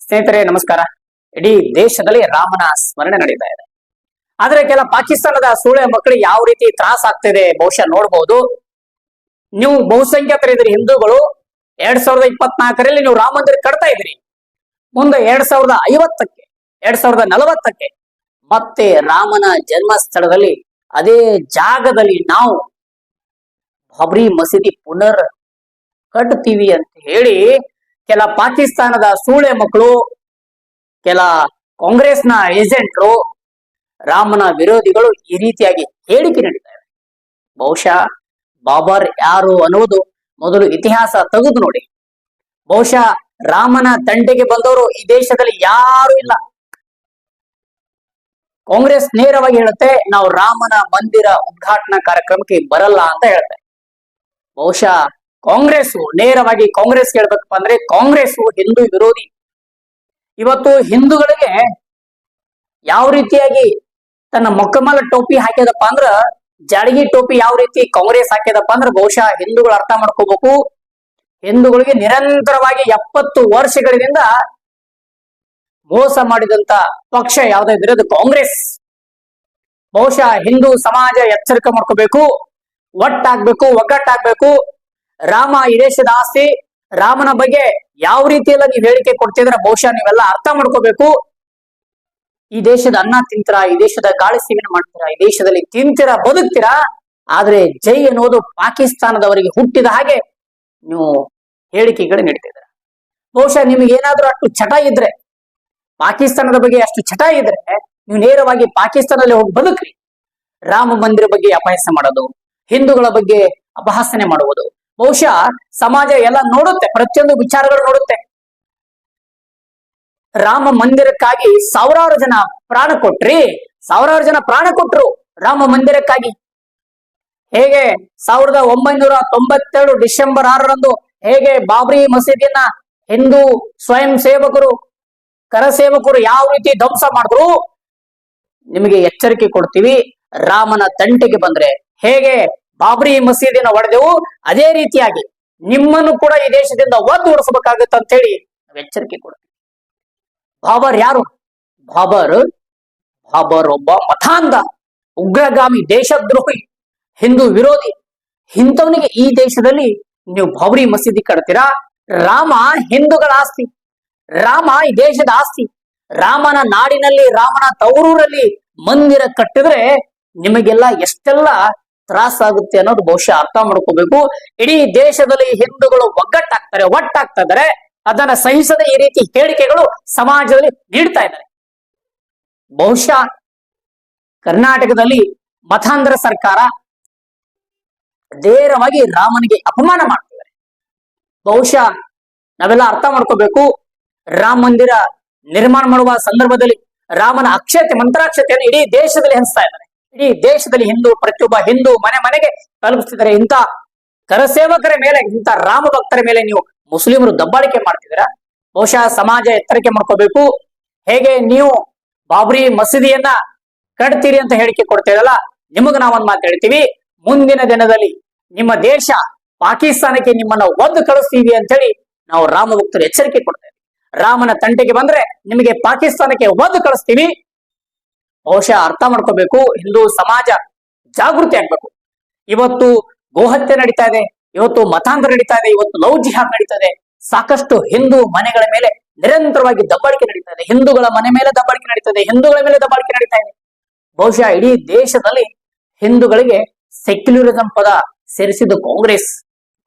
ಸ್ನೇಹಿತರೆ, ನಮಸ್ಕಾರ. ಇಡೀ ದೇಶದಲ್ಲಿ ರಾಮನ ಸ್ಮರಣೆ ನಡೀತಾ ಇದೆ. ಆದ್ರೆ ಕೆಲ ಪಾಕಿಸ್ತಾನದ ಸೂಳೆ ಮಕ್ಕಳಿಗೆ ಯಾವ ರೀತಿ ತ್ರಾಸ ಆಗ್ತಿದೆ ಬಹುಶಃ ನೋಡಬಹುದು ನೀವು ಬಹುಸಂಖ್ಯಾತರಿದ್ರಿ ಹಿಂದೂಗಳು ಎರಡ್ ಸಾವಿರದ ಇಪ್ಪತ್ನಾಲ್ಕರಲ್ಲಿ ನೀವು ರಾಮ ಮಂದಿರ ಕಟ್ತಾ ಇದ್ರಿ ಮುಂದೆ ಎರಡ್ ಸಾವಿರದ ಐವತ್ತಕ್ಕೆ, ಎರಡ್ ಸಾವಿರದ ನಲವತ್ತಕ್ಕೆ ಮತ್ತೆ ರಾಮನ ಜನ್ಮಸ್ಥಳದಲ್ಲಿ ಅದೇ ಜಾಗದಲ್ಲಿ ನಾವು ಬಾಬ್ರಿ ಮಸೀದಿ ಪುನರ್ ಕಟ್ತೀವಿ ಅಂತ ಹೇಳಿ ಕೆಲ ಪಾಕಿಸ್ತಾನದ ಸೂಳೆ ಮಕ್ಕಳು, ಕೆಲ ಕಾಂಗ್ರೆಸ್ನ ಏಜೆಂಟ್ರು, ರಾಮನ ವಿರೋಧಿಗಳು ಈ ರೀತಿಯಾಗಿ ಹೇಳಿಕೆ ನೀಡಿದ್ದಾರೆ. ಬಹುಶಃ ಬಾಬರ್ ಯಾರು ಅನ್ನುವುದು ಮೊದಲು ಇತಿಹಾಸ ತೆಗೆದು ನೋಡಿ. ಬಹುಶಃ ರಾಮನ ತಂಡೆಗೆ ಬಂದವರು ಈ ದೇಶದಲ್ಲಿ ಯಾರು ಇಲ್ಲ. ಕಾಂಗ್ರೆಸ್ ನೇರವಾಗಿ ಹೇಳುತ್ತೆ, ನಾವು ರಾಮನ ಮಂದಿರ ಉದ್ಘಾಟನಾ ಕಾರ್ಯಕ್ರಮಕ್ಕೆ ಬರಲ್ಲ ಅಂತ ಹೇಳ್ತೇವೆ ಬಹುಶಃ ಕಾಂಗ್ರೆಸ್ ನೇರವಾಗಿ ಕಾಂಗ್ರೆಸ್ ಹೇಳ್ಬೇಕಪ್ಪ ಅಂದ್ರೆ ಕಾಂಗ್ರೆಸ್ ಹಿಂದೂ ವಿರೋಧಿ. ಇವತ್ತು ಹಿಂದೂಗಳಿಗೆ ಯಾವ ರೀತಿಯಾಗಿ ತನ್ನ ಮೊಕ್ಕಮಲ ಟೋಪಿ ಹಾಕ್ಯದಪ್ಪ ಅಂದ್ರ, ಜಾಡಗಿ ಟೋಪಿ ಯಾವ ರೀತಿ ಕಾಂಗ್ರೆಸ್ ಹಾಕ್ಯದಪ್ಪ ಅಂದ್ರ ಬಹುಶಃ ಹಿಂದೂಗಳು ಅರ್ಥ ಮಾಡ್ಕೋಬೇಕು. ಹಿಂದೂಗಳಿಗೆ ನಿರಂತರವಾಗಿ ಎಪ್ಪತ್ತು ವರ್ಷಗಳಿಂದ ಮೋಸ ಮಾಡಿದಂತ ಪಕ್ಷ ಯಾವ್ದಾದ್ರೆ ಕಾಂಗ್ರೆಸ್. ಬಹುಶಃ ಹಿಂದೂ ಸಮಾಜ ಎಚ್ಚರಿಕೆ ಮಾಡ್ಕೋಬೇಕು, ಒಟ್ಟಾಗ್ಬೇಕು, ಒಗ್ಗಟ್ಟಾಗ್ಬೇಕು. ರಾಮ ಇದೇಶದ ದೇಶದ ಆಸ್ತಿ, ರಾಮನ ಬಗ್ಗೆ ಯಾವ ರೀತಿಯೆಲ್ಲ ನೀವು ಹೇಳಿಕೆ ಕೊಡ್ತಿದ್ರೆ ಬಹುಶಃ ನೀವೆಲ್ಲ ಅರ್ಥ ಮಾಡ್ಕೋಬೇಕು. ಈ ದೇಶದ ಅನ್ನ ತಿಂತೀರಾ, ಈ ದೇಶದ ಗಾಳಿ ಸೇವನೆ ಮಾಡ್ತೀರಾ, ಈ ದೇಶದಲ್ಲಿ ತಿಂತೀರಾ, ಬದುಕ್ತೀರಾ? ಆದ್ರೆ ಜೈ ಅನ್ನೋದು ಪಾಕಿಸ್ತಾನದವರಿಗೆ ಹುಟ್ಟಿದ ಹಾಗೆ ನೀವು ಹೇಳಿಕೆಗಳು ನೀಡ್ತಿದ್ರ ಬಹುಶಃ ನಿಮ್ಗೆ ಏನಾದ್ರೂ ಅಷ್ಟು ಚಟ ಇದ್ರೆ, ಪಾಕಿಸ್ತಾನದ ಬಗ್ಗೆ ಅಷ್ಟು ಚಟ ಇದ್ರೆ, ನೀವು ನೇರವಾಗಿ ಪಾಕಿಸ್ತಾನದಲ್ಲಿ ಹೋಗಿ ಬದುಕ್ರಿ. ರಾಮ ಮಂದಿರ ಬಗ್ಗೆ ಅಪಹಾಸ್ಯ ಮಾಡೋದು, ಹಿಂದೂಗಳ ಬಗ್ಗೆ ಅಪಹಾಸನೆ ಮಾಡುವುದು. ಬಹುಶಃ ಸಮಾಜ ಎಲ್ಲ ನೋಡುತ್ತೆ, ಪ್ರತಿಯೊಂದು ವಿಚಾರಗಳು ನೋಡುತ್ತೆ. ರಾಮ ಮಂದಿರಕ್ಕಾಗಿ ಸಾವಿರಾರು ಜನ ಪ್ರಾಣ ಕೊಟ್ರಿ, ಸಾವಿರಾರು ಜನ ಪ್ರಾಣ ಕೊಟ್ರು ರಾಮ ಮಂದಿರಕ್ಕಾಗಿ. ಹೇಗೆ ಸಾವಿರದ ಒಂಬೈನೂರ ತೊಂಬತ್ತೆರಡು ಡಿಸೆಂಬರ್ ಆರರಂದು ಹೇಗೆ ಬಾಬ್ರಿ ಮಸೀದಿಯನ್ನ ಹಿಂದೂ ಸ್ವಯಂ ಸೇವಕರು ಕರಸೇವಕರು ಯಾವ ರೀತಿ ಧ್ವಂಸ ಮಾಡಿದ್ರು, ನಿಮಗೆ ಎಚ್ಚರಿಕೆ ಕೊಡ್ತೀವಿ. ರಾಮನ ತಂಟೆಗೆ ಬಂದ್ರೆ ಹೇಗೆ ಬಾಬ್ರಿ ಮಸೀದಿನ ಒಡೆದೆವು. ಅದೇ ರೀತಿಯಾಗಿ ನಿಮ್ಮನ್ನು ಕೂಡ ಈ ದೇಶದಿಂದ ಒದ್ದು ಓಡಿಸಬೇಕಾಗುತ್ತೆ ಅಂತ ಹೇಳಿ ಎಚ್ಚರಿಕೆ ಕೊಡ್ತೀವಿ. ಬಾಬರ್ ಯಾರು? ಬಾಬರ್ ಬಾಬರ್ ಒಬ್ಬ ಮತಾಂಧ ಉಗ್ರಗಾಮಿ, ದೇಶದ್ರೋಹಿ, ಹಿಂದೂ ವಿರೋಧಿ. ಇಂಥವನಿಗೆ ಈ ದೇಶದಲ್ಲಿ ನೀವು ಬಾಬ್ರಿ ಮಸೀದಿ ಕಟ್ತೀರಾ? ರಾಮ ಹಿಂದೂಗಳ ಆಸ್ತಿ. ರಾಮ ಈ ದೇಶದ ಆಸ್ತಿ. ರಾಮನ ನಾಡಿನಲ್ಲಿ, ರಾಮನ ತವರೂರಲ್ಲಿ ಮಂದಿರ ಕಟ್ಟಿದ್ರೆ ನಿಮಗೆಲ್ಲ ಎಷ್ಟೆಲ್ಲ ತ್ರಾಸಾಗುತ್ತೆ ಅನ್ನೋದು ಬಹುಶಃ ಅರ್ಥ ಮಾಡ್ಕೋಬೇಕು. ಇಡೀ ದೇಶದಲ್ಲಿ ಹಿಂದೂಗಳು ಒಗ್ಗಟ್ಟಾಗ್ತಾರೆ ಒಟ್ಟಾಗ್ತಾ ಇದ್ದಾರೆ ಅದನ್ನ ಸಹಿಸದೆ ಈ ರೀತಿ ಹೇಳಿಕೆಗಳು ಸಮಾಜದಲ್ಲಿ ನೀಡ್ತಾ ಇದ್ದಾರೆ. ಬಹುಶಃ ಕರ್ನಾಟಕದಲ್ಲಿ ಮತಾಂಧ್ರ ಸರ್ಕಾರ ನೇರವಾಗಿ ರಾಮನಿಗೆ ಅಪಮಾನ ಮಾಡ್ತಿದ್ದಾರೆ. ಬಹುಶಃ ನಾವೆಲ್ಲ ಅರ್ಥ ಮಾಡ್ಕೋಬೇಕು. ರಾಮ ಮಂದಿರ ನಿರ್ಮಾಣ ಮಾಡುವ ಸಂದರ್ಭದಲ್ಲಿ ರಾಮನ ಅಕ್ಷತೆ, ಮಂತ್ರಾಕ್ಷತೆಯನ್ನು ಇಡೀ ದೇಶದಲ್ಲಿ ಹಂಚ್ತಾ ಇದ್ದಾರೆ. ಇಡೀ ದೇಶದಲ್ಲಿ ಹಿಂದೂ, ಪ್ರತಿಯೊಬ್ಬ ಹಿಂದೂ ಮನೆ ಮನೆಗೆ ತಲುಪಿಸ್ತಿದ್ದಾರೆ. ಇಂಥ ಕರಸೇವಕರ ಮೇಲೆ, ಇಂಥ ರಾಮ ಭಕ್ತರ ಮೇಲೆ ನೀವು ಮುಸ್ಲಿಮರು ದಬ್ಬಾಳಿಕೆ ಮಾಡ್ತಿದ್ದೀರಾ? ಬಹುಶಃ ಸಮಾಜ ಎತ್ತರಿಕೆ ಮಾಡ್ಕೋಬೇಕು. ಹೇಗೆ ನೀವು ಬಾಬ್ರಿ ಮಸೀದಿಯನ್ನ ಕಟ್ತೀರಿ ಅಂತ ಹೇಳಿಕೆ ಕೊಡ್ತೀರಲ್ಲ ನಿಮಗ್ ನಾವೊಂದ್ ಮಾತು ಹೇಳ್ತೀವಿ. ಮುಂದಿನ ದಿನದಲ್ಲಿ ನಿಮ್ಮ ದೇಶ ಪಾಕಿಸ್ತಾನಕ್ಕೆ ನಿಮ್ಮನ್ನ ಒದ್ದು ಕಳಿಸ್ತೀವಿ ಅಂತ ಹೇಳಿ ನಾವು ರಾಮ ಭಕ್ತರು ಎಚ್ಚರಿಕೆ ಕೊಡ್ತೇವೆ ರಾಮನ ತಂಟೆಗೆ ಬಂದ್ರೆ ನಿಮಗೆ ಪಾಕಿಸ್ತಾನಕ್ಕೆ ಒದ್ದು ಕಳಿಸ್ತೀವಿ. ಬಹುಶಃ ಅರ್ಥ ಮಾಡ್ಕೋಬೇಕು, ಹಿಂದೂ ಸಮಾಜ ಜಾಗೃತಿ ಆಗ್ಬೇಕು. ಇವತ್ತು ಗೋಹತ್ಯೆ ನಡೀತಾ ಇದೆ, ಇವತ್ತು ಮತಾಂತರ ನಡೀತಾ ಇದೆ, ಇವತ್ತು ಲವ್ ಜಿಹಾದ್ ನಡೀತಾ ಇದೆ. ಸಾಕಷ್ಟು ಹಿಂದೂ ಮನೆಗಳ ಮೇಲೆ ನಿರಂತರವಾಗಿ ದಬ್ಬಾಳಿಕೆ ನಡೀತಾ ಇದೆ. ಹಿಂದೂಗಳ ಮನೆ ಮೇಲೆ ದಬ್ಬಾಳಿಕೆ ನಡೀತಾ ಇದೆ, ಹಿಂದೂಗಳ ಮೇಲೆ ದಬ್ಬಾಳಿಕೆ ನಡೀತಾ ಇದೆ. ಬಹುಶಃ ಇಡೀ ದೇಶದಲ್ಲಿ ಹಿಂದೂಗಳಿಗೆ ಸೆಕ್ಯುಲರಿಸಂ ಪದ ಸೇರಿಸಿದ್ದು ಕಾಂಗ್ರೆಸ್.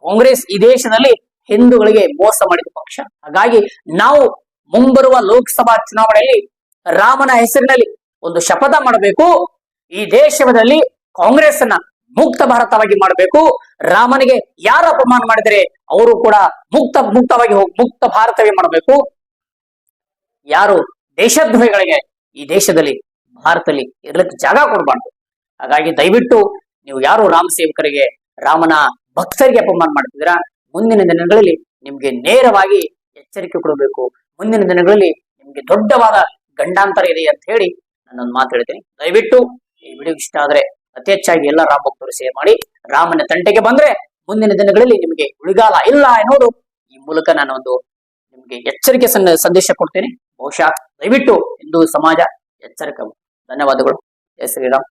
ಕಾಂಗ್ರೆಸ್ ಈ ದೇಶದಲ್ಲಿ ಹಿಂದೂಗಳಿಗೆ ಮೋಸ ಮಾಡಿದ ಪಕ್ಷ. ಹಾಗಾಗಿ ನಾವು ಮುಂಬರುವ ಲೋಕಸಭಾ ಚುನಾವಣೆಯಲ್ಲಿ ರಾಮನ ಹೆಸರಿನಲ್ಲಿ ಒಂದು ಶಪಥ ಮಾಡಬೇಕು. ಈ ದೇಶದಲ್ಲಿ ಕಾಂಗ್ರೆಸ್ ಅನ್ನ ಮುಕ್ತ ಭಾರತವಾಗಿ ಮಾಡಬೇಕು. ರಾಮನಿಗೆ ಯಾರು ಅಪಮಾನ ಮಾಡಿದರೆ ಅವರು ಕೂಡ ಮುಕ್ತ, ಮುಕ್ತವಾಗಿ ಹೋಗಿ, ಮುಕ್ತ ಭಾರತವೇ ಮಾಡಬೇಕು. ಯಾರು ದೇಶದ್ರೋಹಿಗಳಿಗೆ ಈ ದೇಶದಲ್ಲಿ ಭಾರತದಲ್ಲಿ ಇರ್ಲಿಕ್ಕೆ ಜಾಗ ಕೊಡಬಾರ್ದು. ಹಾಗಾಗಿ ದಯವಿಟ್ಟು ನೀವು ಯಾರು ರಾಮ ಸೇವಕರಿಗೆ, ರಾಮನ ಭಕ್ತರಿಗೆ ಅಪಮಾನ ಮಾಡ್ತಿದ್ದೀರಾ? ಮುಂದಿನ ದಿನಗಳಲ್ಲಿ ನಿಮ್ಗೆ ನೇರವಾಗಿ ಎಚ್ಚರಿಕೆ ಕೊಡಬೇಕು. ಮುಂದಿನ ದಿನಗಳಲ್ಲಿ ನಿಮ್ಗೆ ದೊಡ್ಡವಾದ ಗಂಡಾಂತರ ಇದೆ ಅಂತ ಹೇಳಿ ನಾನೊಂದು ಮಾತು ಹೇಳ್ತೀನಿ. ದಯವಿಟ್ಟು ಈ ವಿಡಿಯೋ ಇಷ್ಟ ಆದ್ರೆ ಅತಿ ಹೆಚ್ಚಾಗಿ ಎಲ್ಲ ರಾಮ ಭಕ್ತರು ಸೇರ್ ಮಾಡಿ, ರಾಮನ ತಂಟೆಗೆ ಬಂದ್ರೆ ಮುಂದಿನ ದಿನಗಳಲ್ಲಿ ನಿಮಗೆ ಉಳಿಗಾಲ ಇಲ್ಲ ಎನ್ನುವುದು ಈ ಮೂಲಕ ನಾನು ಒಂದು ನಿಮಗೆ ಎಚ್ಚರಿಕೆ ಸಂದೇಶ ಕೊಡ್ತೇನೆ. ಬಹುಶಃ ದಯವಿಟ್ಟು ಹಿಂದೂ ಸಮಾಜ ಎಚ್ಚರಿಕೆ. ಧನ್ಯವಾದಗಳು. ಜಯ ಶ್ರೀರಾಮ್.